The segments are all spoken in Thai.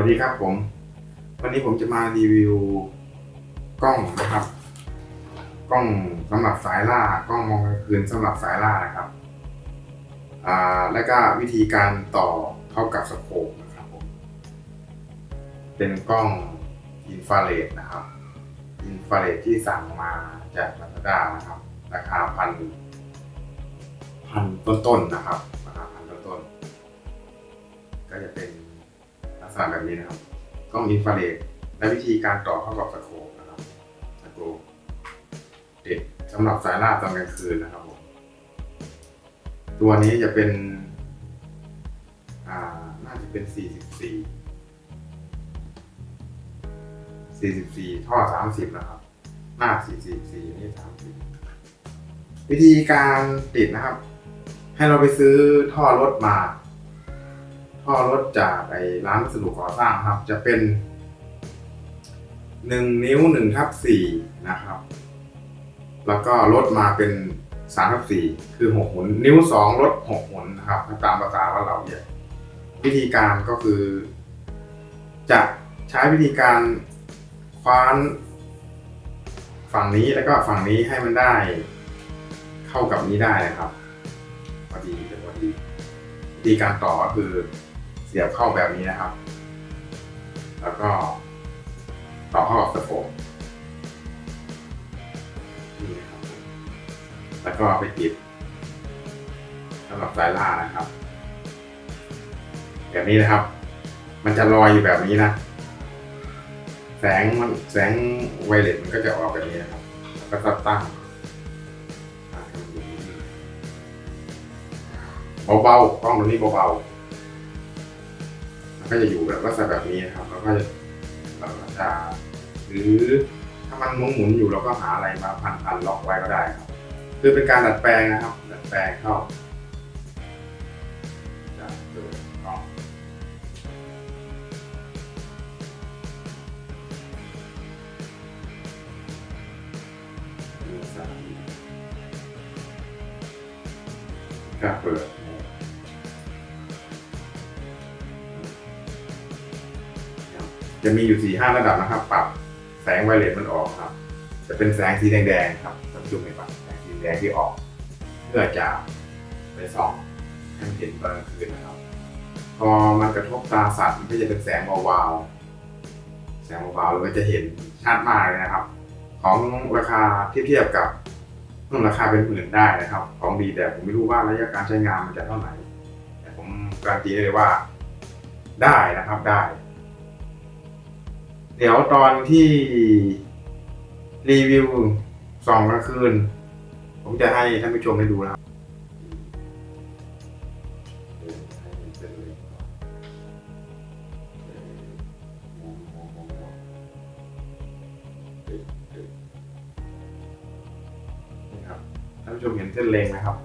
วัสดีครับผม วันนี้ผมจะมารีวิวกล้องนะครับ กล้องสำหรับสายล่ากล้องมองกลางคืนสำหรับสายล่านะครับอ่าแล้วก็วิธีการต่อเข้ากับสโคปนะครับผมเป็นกล้องอินฟราเรดนะครับอินฟราเรดที่สั่งมาจากลาซาด้านะครับ ราคาพันพันต้นๆนะครับราคาพันต้นๆก็จะเป็น ลักษณะแบบนี้นะครับกล้องอินฟราเรดและวิธีการต่อเข้ากับสโคปนะครับสโคปเด็ดสำหรับสายล่าตอนกลางคืนนะครับผมตัวนี้จะเป็นน่าจะเป็น 44 44 ท่อ 30 นะครับ หน้า 44 นี่ 30 วิธีการติดนะครับ ให้เราไปซื้อท่อรถมา ท่อรถจากไอ้ร้านวัสดุก่อสร้างครับ จะเป็นหนึ่งนิ้วหนึ่งทับสี่นะครับ แล้วก็ลดมาเป็นสามทับสี่คือหกหุนนิ้วสองลดหกหุนนะครับถ้าตามภาษาว่าเราเนี่ยวิธีการก็คือ จะใช้วิธีการคว้านฝั่งนี้แล้วก็ฝั่งนี้ให้มันได้เข้ากับนี้ได้นะครับพอดีจะพอดีวิธีการต่อก็คือ เสียบเข้าแบบนี้นะครับ แล้วก็ต่อเข้ากับสโคปนี่นะครับ แล้วก็เอาไปติดสำหรับสายล่านะครับ แบบนี้นะครับ มันจะลอยอยู่แบบนี้นะ แสงมันแสงไวเลสมันก็จะออกแบบนี้นะครับแล้วก็ตั้งอ่าให้มันอยู่นิ่งเบาๆกล้องตัวนี้เบาๆ ก็จะอยู่แบบลักษณะแบบนี้นะครับแล้วก็จะเราจะหรือถ้ามันหมุนหมุนอยู่เราก็หาอะไรมาพันพันๆล็อกไว้ก็ได้ครับ คือเป็นการดัดแปลงนะครับ ดัดแปลงเข้าจะเปิดกล้องมีสามก็เปิด จะมีอยู่สี่ห้าระดับนะครับ ปรับแสงไวเลสมันออกครับ จะเป็นแสงสีแดงๆครับท่านผู้ชมเห็นปะแสงสีแดงที่ออก เพื่อจะไปส่องให้มันเห็นตอนกลางคืนนะครับ พอมันกระทบตาสัตว์มันก็จะเป็นแสงวาวๆแสงวาวๆแล้วก็จะเห็นชัดมากเลยนะครับ ของราคาเทียบเทียบกับนู่นราคาเป็นหมื่นได้นะครับ ของดีแต่ผมไม่รู้ว่าระยะการใช้งานมันจะเท่าไหร่แต่ผมการันตีได้เลยว่า ได้นะครับได้ เดี๋ยวตอนที่รีวิวสองกลางคืน ผมจะให้ท่านผู้ชมได้ดูนะครับเออให้มันเป็นเลงมองมครับท่านผู้ชมเห็นเส้นเลงไหมครับ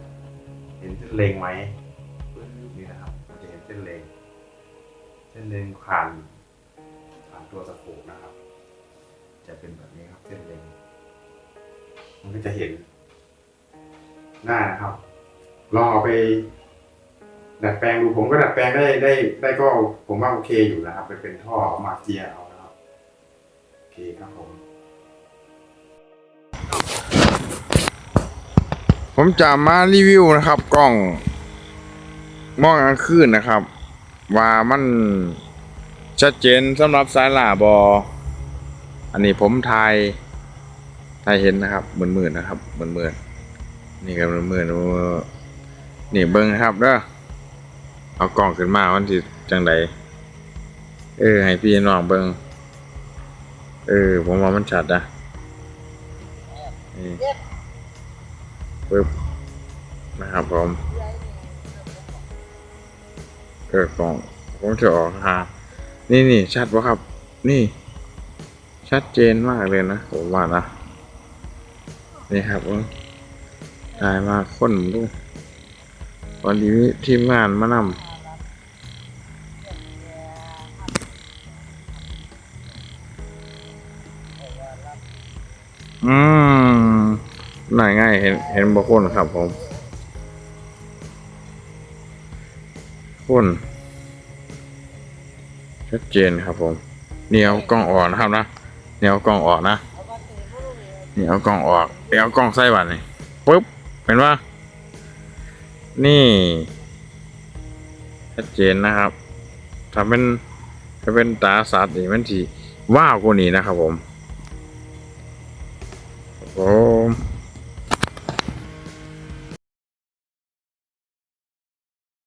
เห็นเส้นเลงไหมนี่นะครับจะเห็นเส้นเลง เส้นเลงผ่าน ตัวสโพกนะครับ จะเป็นแบบนี้ครับเส้นเลงมันก็จะเห็น หน้านะครับ ลองเอาไป ดัดแปลงดูผมก็ดัดแปลงได้ได้ ได้ก็ผมว่าโอเคอยู่นะครับไปเป็นท่อมาเจียเอานะครับโอเคครับผม ผมจะมารีวิวนะครับ กล้องมองกลางคืนนะครับ ว่ามัน ชัดเจนสำหรับสายหล่าบอ อันนี้ผมถ่ายถ่ายเห็นนะครับเหมือนมืนๆนะครับเหมือนมืนๆนี่ก็เหมือนมืนนี่เบิ้งครับเด้อเอากล้องขึ้นมาวันที่จังใดเออให้พี่น้องเบิ้งเออ ผมว่ามันชัดนะนี่ปึ๊บนะครับผมเออกล้องผมจะออกหา นี่นี่ชัดปะครับ นี่ ชัดเจนมากเลยนะผมว่านะ นี่ครับผมถ่ายมาค้นดูวันนี้ทีมงานมานำอืมน่าง่ายเห็นเห็นบางคนครับผมคน ชัดเจนครับผมนี่เอากล้องออกนะครับนะนี่เอากล้องออกนะนี่เอากล้องออกเดี๋ยวเอากล้องใส่บัตรนี่ปุ๊บเห็นว่านี่ชัดเจนนะครับถ้าเป็นถ้าเป็นตาสัตว์นี่มันทีว้าวกว่านี้นะครับผมครับผม